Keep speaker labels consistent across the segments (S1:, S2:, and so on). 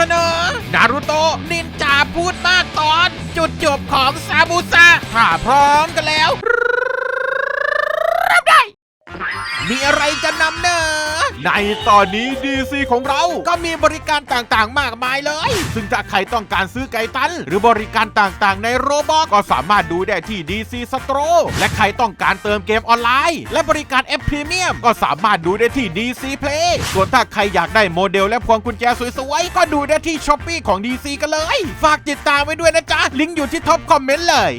S1: เสนอ นารุโตะนินจาพูดมากตอน จุดจบของซาบูซาถ้าพร้อมกันแล้วมีอะไรจะนำเนอ ในตอนนี้ DC ของเราก็มีบริการต่างๆ มากมายเลย ซึ่งถ้าใครต้องการซื้อไก่ตัน หรือบริการต่างๆ ในโรบอทก็สามารถดูได้ที่ DC Store และใครต้องการเติมเกมออนไลน์ และบริการ F Premium ก็สามารถดูได้ที่ DC Play ส่วนถ้าใครอยากได้โมเดลและพวงกุญแจสวยๆ ก็ดูได้ที่ s h อ p e e ของ DC กันเลย ฝากติดตามไว้ด้วยนะจ๊ะ ลิงก์อยู่ที่ท็อปคอมเมนต์เลย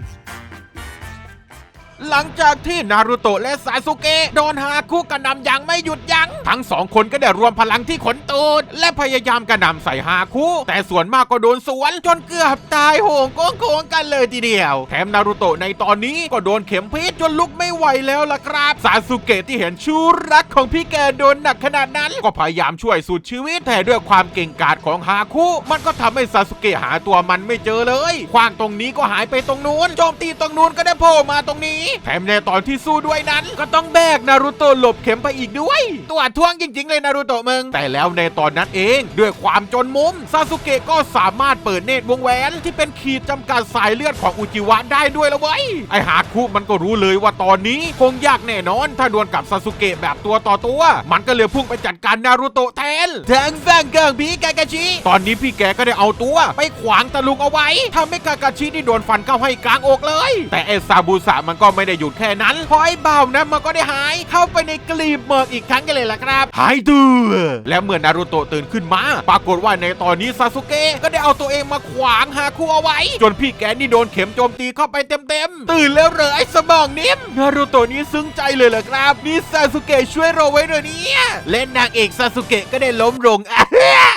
S1: หลังจากที่นารูโตะและซาสุเกะโดนฮาคุกระหนำอย่างไม่หยุดยัง้งทั้งสองคนก็ได้รวมพลังที่ขนตูดและพยายามกระหน่ำใส่ฮาคุแต่ส่วนมากก็โดนสวนจนเกือบตายโหงโกงโค้งกันเลยทีเดียว แถมนารูโตะในตอนนี้ก็โดนเข็มพิษจนลุกไม่ไหวแล้วล่ะครับซาสุเกะที่เห็นชูรักของพี่แกโดนหนักขนาดนั้นก็พยายามช่วยสุดชีวิตแต่ด้วยความเก่งกาจของฮาคุมันก็ทำให้ซาสุเกะหาตัวมันไม่เจอเลยคว้างตรงนี้ก็หายไปตรงนู้นโจมตีตรงนู้นก็ได้โผล่มาตรงนี้แถมในตอนที่สู้ด้วยนั้น ก็ต้องแบกนารูโตะหลบเข็มไปอีกด้วย ตัวท่วงจริง ๆ เลยนารูโตะมึง แต่แล้วในตอนนั้นเอง ด้วยความจนมุมซาสุเกะก็สามารถเปิดเนตรวงแหวนที่เป็นขีดจำกัดสายเลือดของอุจิวะได้ด้วยละเว้ยไอฮาคุมันก็รู้เลยว่าตอนนี้คงยากแน่นอน ถ้าดวลกับซาสุเกะแบบตัวต่อตัว มันก็เลยพุ่งไปจัดการนารูโตะแทนแทงแฟงเกิงพีกากาชิตอนนี้พี่แกก็ได้เอาตัว ไปขวางตะลุงเอาไว้ทำให้กากาชิที่โดนฟันเข้าให้กลางอกเลย แต่ไอซาบูสะมันก็ไม่ได้หยุดแค่นั้นเพราะไอ้บ่าวนั้นมันก็ได้หายเข้าไปในกลีบเมือกอีกครั้งกันเลยล่ะครับ หายตัว และเมื่อนารูโตะตื่นขึ้นมา ปรากฏว่าในตอนนี้ซาสุเกะก็ได้เอาตัวเองมาขวางหาคู่เอาไว้ จนพี่แกนี่โดนเข็มโจมตีเข้าไปเต็มๆ ตื่นแล้วเหรอไอ้สมองนิ่มนารูโตะนี้ซึ้งใจเลยเหรอครับนี่ซาสุเกะช่วยเราไว้เลยเนี่ยเล่นนางเอกซาสุเกะก็ได้ล้มลง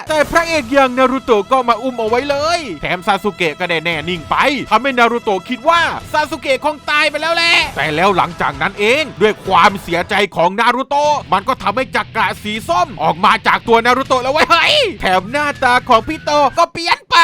S1: แต่พระเอกอย่างนารูโตะก็มาอุ้มเอาไว้เลย แถมซาสุเกะก็ได้แน่นิ่งไปทำให้นารูโตะคิดว่าซาสุเกะคงตายไปแล้วแหละแต่แล้วหลังจากนั้นเอง ด้วยความเสียใจของนารูโตะมันก็ทำให้จักระสีส้มออกมาจากตัวนารูโตะแล้วไว้ยเฮ้ยแถมหน้าตาของพี่โตก็เปลี่ยนไป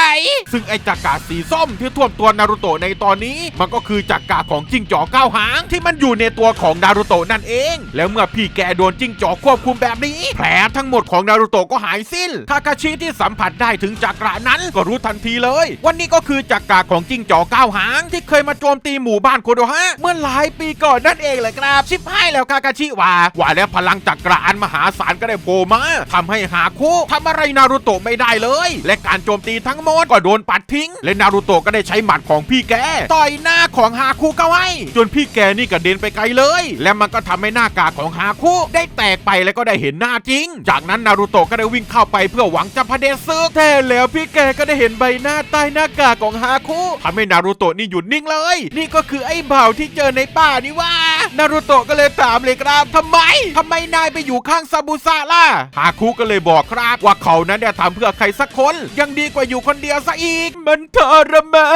S1: ซึ่งไอจักระสีส้มที่ท่วมตัวนารูโตะในตอนนี้ มันก็คือจักระของจิ้งจอกเก้าหาง ที่มันอยู่ในตัวของนารูโตะนั่นเอง แล้วเมื่อพี่แกโดนจิ้งจอกควบคุมแบบนี้ แผลทั้งหมดของนารูโตะก็หายสิ้นทากาชิที่สัมผัสได้ถึงจักระนั้นก็รู้ทันทีเลย วันนี้ก็คือจักระของจิ้งจอกเก้าหาง ที่เคยมาโจมตีหมู่บ้านโคโดฮะเมื่อหลายปีก่อนนั่นเองเลยครับชิบหายแล้วคากาชิว่าว่าแล้วพลังจักระอันมหาศาลก็ได้โผล่มาทำให้หาคุทำอะไรนารูโตะไม่ได้เลย และการโจมตีทั้งหมดก็โดนปัดทิ้ง และนารูโตะก็ได้ใช้หมัดของพี่แก ต่อยหน้าของฮาคุเข้าให้จนพี่แกนี่กระเด็นไปไกลเลย และมันก็ทำให้หน้ากากของฮาคุได้แตกไปแล้วก็ได้เห็นหน้าจริง จากนั้นนารูโตะก็ได้วิ่งเข้าไปเพื่อหวังจะพเดซึกแต่แล้วพี่แกก็ได้เห็นใบหน้าใต้หน้ากากของฮาคุทำให้นารูโตะนี่หยุดนิ่งเลย นี่ก็คือไอ้เบ่าที่เจอในป่านี่ว่า นารูโตะก็เลยถามเลยครับทำไมทำไมนายไปอยู่ข้างซาบุซะล่ะฮาคุก็เลยบอกครับ ว่าเขานั้นได้ทำเพื่อใครสักคน ยังดีกว่าอยู่คนเดียวซะอีก มันทรมา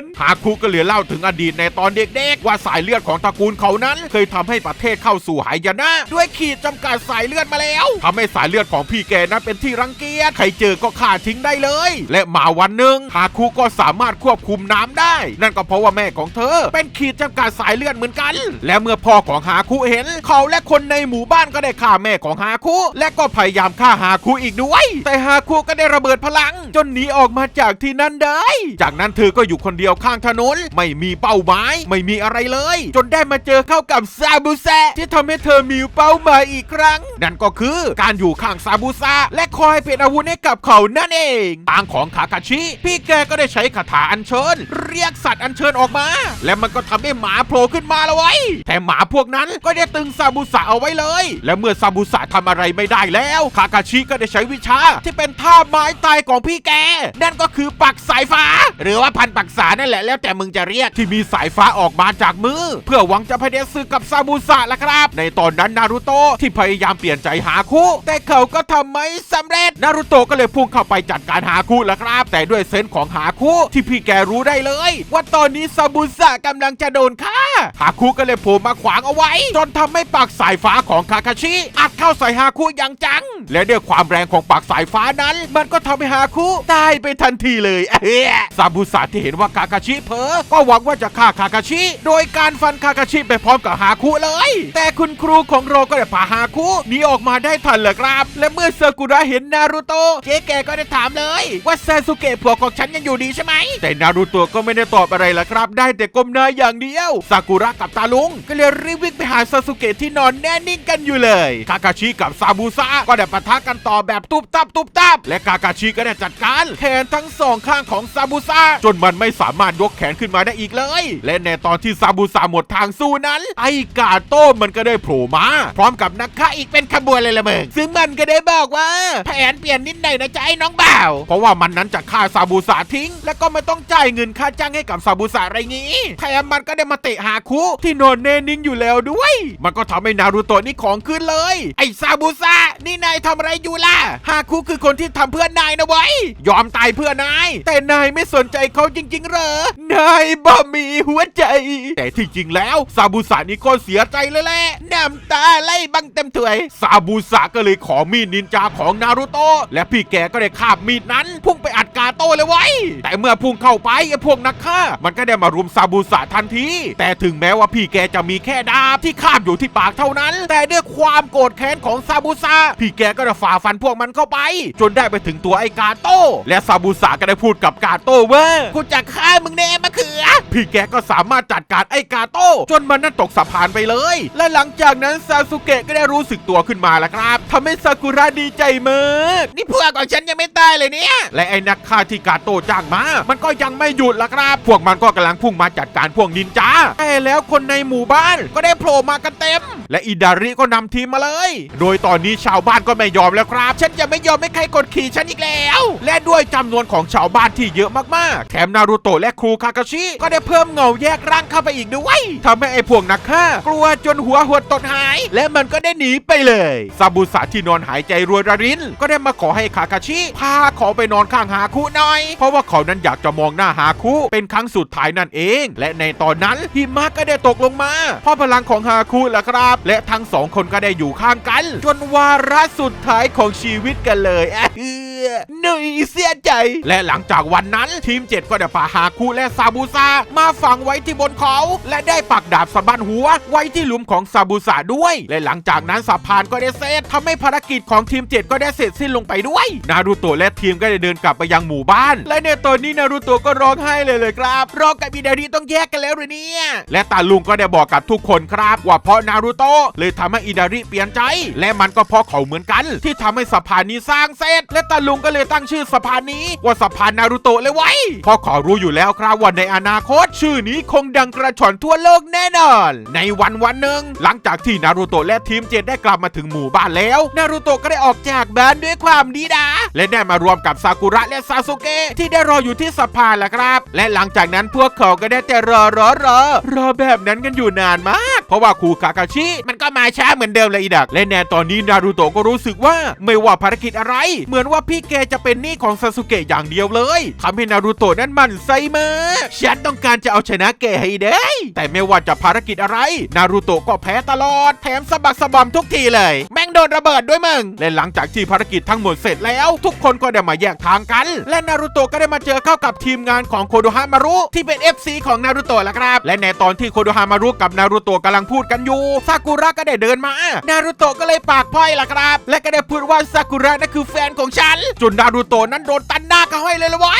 S1: นฮาคุก็เลยเล่าถึงอดีตในตอนเด็กๆ ว่าสายเลือดของตระกูลเขานั้น เคยทำให้ประเทศเข้าสู่หายนะ ด้วยขีดจำกัดสายเลือดมาแล้วทำให้สายเลือดของพี่แกนั้นเป็นที่รังเกียจใครเจอก็ฆ่าทิ้งได้เลย และมาวันหนึ่งฮาคุก็สามารถควบคุมน้ำได้ นั่นก็เพราะว่าแม่ของเธอ เป็นขีดจำกัดสายเลือดเหมือนกัน และเมื่อพ่อของฮาคุเห็น เขาและคนในหมู่บ้านก็ได้ฆ่าแม่ของฮาคุและก็พยายามฆ่าฮาคุอีกด้วย แต่ฮาคุก็ได้ระเบิดพลัง จนหนีออกมาจากที่นั่นได้ จากนั้นเธอก็อยู่คนเดียวข้างถนน ไม่มีเป้าหมาย ไม่มีอะไรเลย จนได้มาเจอเข้ากับซาบุซที่ทำให้เธอมีเป้าหมายอีกครั้ง นั่นก็คือการอยู่ข้างซาบุซะและคอยเป็นอาวุธให้กับเขานั่นเองทางของคาคาชิ พี่แกก็ได้ใช้คาถาอัญเชิญ เรียกสัตว์อัญเชิญออกมา และมันก็ทำให้หมาโผล่ขึ้นมาแล้วไว้แต่หมาพวกนั้น ก็ได้ตึงซาบุสะเอาไว้เลย และเมื่อซาบุสะทำอะไรไม่ได้แล้วคาคาชิก็ได้ใช้วิชา ที่เป็นท่าไม้ตายของพี่แก นั่นก็คือปักสายฟ้า หรือว่าพันปักษานั่นแหละแล้วแต่มึงจะเรียกที่มีสายฟ้าออกมาจากมือ เพื่อหวังจะพเดซึกับซาบุสะละครับ ในตอนนั้นนารูโตะที่พยายามเปลี่ยนใจหาคู่แต่เขาก็ทำไม่สำเร็จนารูโตะก็เลยพุ่งเข้าไปจัดการหาคู่ละครับ แต่ด้วยเซนส์ของหาคู่ที่พี่แกรู้ได้เลย ว่าตอนนี้ซาบุสะกำลังจะโดนฆ่าหาคู่ก็เลยโผล่มาขวางเอาไว้ จนทำให้ปากสายฟ้าของคาคาชิ อัดเข้าใส่ฮาคุอย่างจัง และด้วยความแรงของปากสายฟ้านั้น มันก็ทำให้ฮาคุตายไปทันทีเลยเอ้ยซาบุสะที่เห็นว่าคาคาชิเผลอก็หวังว่าจะฆ่าคาคาชิ โดยการฟันคาคาชิไปพร้อมกับฮาคุเลย แต่คุณครูของเราก็ได้พาฮาคุหนีออกมาได้ทันเลยครับ และเมื่อซากุระเห็นนารูโตะเจ๊แกก็ได้ถามเลย ว่าซาสุเกะผัวของฉันยังอยู่ดีใช่ไหม แต่นารูโตะก็ไม่ได้ตอบอะไรละครับ ได้แต่ก้มหน้าอย่างเดียวซากุระกับตาลุงก็เลยรีบวิ่งไปหาซาสุเกะที่นอนแน่นิ่งกันอยู่เลยคากาชิกับซาบูซะก็ได้ปะทะกันต่อแบบตุบตับตุบตับและกากาชิก็ได้จัดการแขนทั้งสองข้างของซาบูซะจนมันไม่สามารถยกแขนขึ้นมาได้อีกเลย และในตอนที่ซาบูซะหมดทางสู้นั้น ไอกาโต้มันก็ได้โผล่มาพร้อมกับนักฆ่าอีกเป็นขบวนเลยละมึงซึ่งมันก็ได้บอกว่าแผนเปลี่ยนนิดหน่อยนะจ๊ะไอ้น้องบ่าวเพราะว่ามันนั้นจะฆ่าซาบูซะทิ้ง และก็ไม่ต้องจ่ายเงินค่าจ้างให้กับซาบูซะอะไรงี้แถมมันก็ได้มาเตะหาคุที่นอนแน่นิ่งอยู่แล้วด้วย มันก็ทำให้นารูโตะนี่ของขึ้นเลย ไอ้ซาบูซะนี่นายทำอะไรอยู่ล่ะฮาคุคือคนที่ทำเพื่อนนายนะเว้ ยอมตายเพื่อนาย แต่นายไม่สนใจเขาจริง ๆ เหรอ นายบ่มีหัวใจ แต่ที่จริงแล้วซาบูซะนี่ก็เสียใจเลยแหละน้ำตาไหลบังเต็มถ้วยซาบูซะก็เลยขอมีดนินจาของนารูโตะและพี่แกก็ได้คาบมีดนั้น พุ่งไปอัดกาโต้เลยไว้แต่เมื่อพุ่งเข้าไปไอ้พวกนักฆ่า มันก็ได้มารุมซาบูซะทันทีแต่ถึงแม้ว่าพี่แกจะมีแค่ดาบที่คาบอยู่ที่ปากเท่านั้น แต่ด้วยความโกรธแค้นของซาบูซาพี่แกก็ได้ฝ่าฟันพวกมันเข้าไป จนได้ไปถึงตัวไอ้กาโต้และซาบูซาก็ได้พูดกับกาโต้ว่ากูจะฆ่ามึงแน่มะ เขือ พี่แกก็สามารถจัดการไอ้กาโต้จนมันนั่นตกสะพานไปเลย และหลังจากนั้นซาสุเกะก็ได้รู้สึกตัวขึ้นมาแล้วครับทำให้ซากุระดีใจมากนี่พวกของฉันยังไม่ตายเลยเนี่ย และไอ้นักฆ่าที่กาโต้จ้างมา มันก็ยังไม่หยุดละครับ พวกมันก็กำลังพุ่งมาจัดการพวกนินจาแต่แล้วคนในหมู่บ้านก็ได้โผล่มากันเต็ม และอิดาริก็นำทีมมาเลย โดยตอนนี้ชาวบ้านก็ไม่ยอมแล้วครับ ฉันจะไม่ยอมให้ใครกดขี่ฉันอีกแล้ว และด้วยจำนวนของชาวบ้านที่เยอะมากๆ แถมนารูโตะและครูคากาชิก็ได้เพิ่มเงาแยกร่างเข้าไปอีกด้วยทำให้ไอ้พวกนักฆ่ากลัวจนหัวหดตดหาย และมันก็ได้หนีไปเลยซาบุสะที่นอนหายใจรวยระริน ก็ได้มาขอให้คากาชิ พาขอไปนอนข้างหาคุหน่อย เพราะว่าเขานั้นอยากจะมองหน้าหาคุเป็นครั้งสุดท้ายนั่นเอง และในตอนนั้นหิมะก็ได้ตกลงมาเพราะพลังของฮาคุแหละครับ และทั้งสองคนก็ได้อยู่ข้างกัน จนวาระสุดท้ายของชีวิตกันเลยอะ อหนุ่ยเสียใจ และหลังจากวันนั้นทีมเจ็ดก็ได้พาฮาคุและซาบูซามาฝังไว้ที่บนเขา และได้ปักดาบสะบันหัว ไว้ที่หลุมของซาบูซาด้วย และหลังจากนั้นสะพานก็ได้เสร็จทำให้ภารกิจของทีมเจ็ดก็ได้เสร็จสิ้นลงไปด้วย นารูโตะและทีมก็ได้เดินกลับไปยังหมู่บ้าน และในตอนนี้นารูโตะก็ร้องไห้เลยเลยครับรอกับอิดาริต้องแยกกันแล้วหรือเนี่ยและตาลุงก็ได้บอกกับทุกคนครับ ว่าเพราะนารูโตะเลยทำให้อิดาริเปลี่ยนใจ และมันก็เพราะเขาเหมือนกัน ที่ทำให้สะพานนี้สร้างเสร็จ และตาลุงก็เลยตั้งชื่อสะพานนี้ว่าสะพานนารูโตะเลยไว้เพราะขารู้อยู่แล้วครับว่าในอนาคต ชื่อนี้คงดังกระชอนทั่วโลกแน่นอน ในวันวันหนึ่งหลังจากที่นารูโตะและทีมเจ็ดได้กลับมาถึงหมู่บ้านแล้ว นารูโตะก็ได้ออกจากบ้านด้วยความดีดาและได้มารวมกับซากุระและซาสุเกะที่ได้รออยู่ที่สะพานแหละครับ และหลังจากนั้นพวกเขาก็ได้แต่รอรอรอรอแบบนั้นกันอยู่นานมาก เพราะว่าครูคากาชิมันก็มาช้าเหมือนเดิมเลยอีดัก และแน่ตอนนี้นารูโตะก็รู้สึกว่าไม่ว่าภารกิจอะไร เหมือนว่าพี่แกจะเป็นหนี้ของซาสุเกะอย่างเดียวเลยทำให้นารูโตะนั้นมันไซมาฉันต้องการจะเอาชนะแกให้ได้ แต่ไม่ว่าจะภารกิจอะไร นารูโตะก็แพ้ตลอด แถมสะบักสะบอมทุกทีเลย ดนระเบิดด้วยมึงและหลังจากที่ภารกิจทั้งหมดเสร็จแล้ว ทุกคนก็ได้มาแยกทางกัน และนารูโตะก็ได้มาเจอเข้ากับทีมงานของโคโดฮามารุที่เป็น FC ของนารูโตะล้วครับ และในตอนที่โคโดฮามารุกับนารูโตะกำลังพูดกันอยู่ซากุระก็ได้เดินมา นารูโตะก็เลยปากพ่อยล่ะครับ และก็ได้พูดว่าซากุระนั่นคือแฟนของฉันจนนารูโตะนั้นโดนตันหน้าเขาให้อยเลยละไว้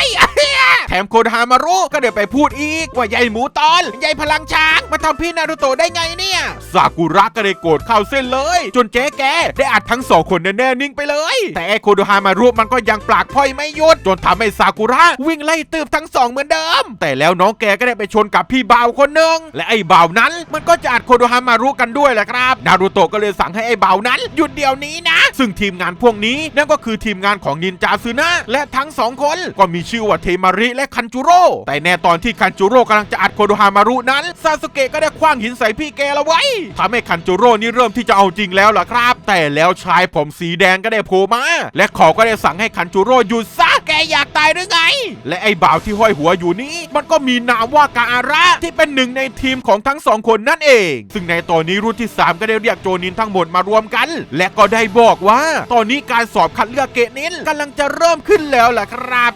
S1: แถมโคโดฮามารุก็เดี๋ยวไปพูดอีกว่าใยหมูตอนใยพลังช้างมาทำพี่นารูโตะได้ไงเนี่ยซากุระก็เลยโกรธเข้าเส้นเลย จนเจ๊แกได้อัดทั้งสองคนแน่ๆนิ่งไปเลย แต่ไอโคโดฮามารุมันก็ยังปากพ่อยไม่หยุดจนทำให้ซากุระวิ่งไล่ตืบทั้งสองเหมือนเดิม แต่แล้วน้องแกก็ได้ไปชนกับพี่บ่าวคนหนึ่งและไอ้บ่าวนั้นมันก็จะอัดโคโดฮามารุกันด้วยแหละครับนารูโตะก็เลยสั่งให้ไอ้บ่าวนั้นหยุดเดี๋ยวนี้นะ ซึ่งทีมงานพวกนี้นั่นก็คือทีมงานของนินจาซึนะและทั้งสองคนก็มีชื่อว่าเทมาริและคันจูโร่แต่แน่ตอนที่คันจูโร่กำลังจะอัดโคโดฮามารุนั้นซาสุเกะก็ได้คว้างหินใส่พี่แกละไว้ทำให้คันจูโร่นี่เริ่มที่จะเอาจริงแล้วล่ะครับ แต่แล้วชายผมสีแดงก็ได้โผล่มา และเขาก็ได้สั่งให้คันจูโร่หยุดซะแกอยากตายหรือไง และไอ้บ่าวที่ห้อยหัวอยู่นี้ มันก็มีนามว่ากาอาระที่เป็นหนึ่งในทีมของทั้งสองคนนั่นเอง ซึ่งในตอนนี้รุ่นที่ 3 ก็ได้เรียกโจนินทั้งหมดมารวมกัน และก็ได้บอกว่า ตอนนี้การสอบคัดเลือกเกรดนินกำลังจะเริ่มขึ้นแล้วล่ะครับ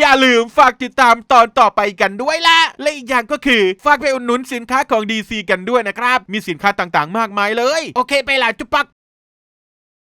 S1: อย่าลืมฝากติดตามตอนต่อไปกันด้วยล่ะและอีกอย่างก็คือฝากไปอุดหนุนสินค้าของ DC กันด้วยนะครับ มีสินค้าต่างๆ มากมายเลย โอเคไปละจุ๊บปัก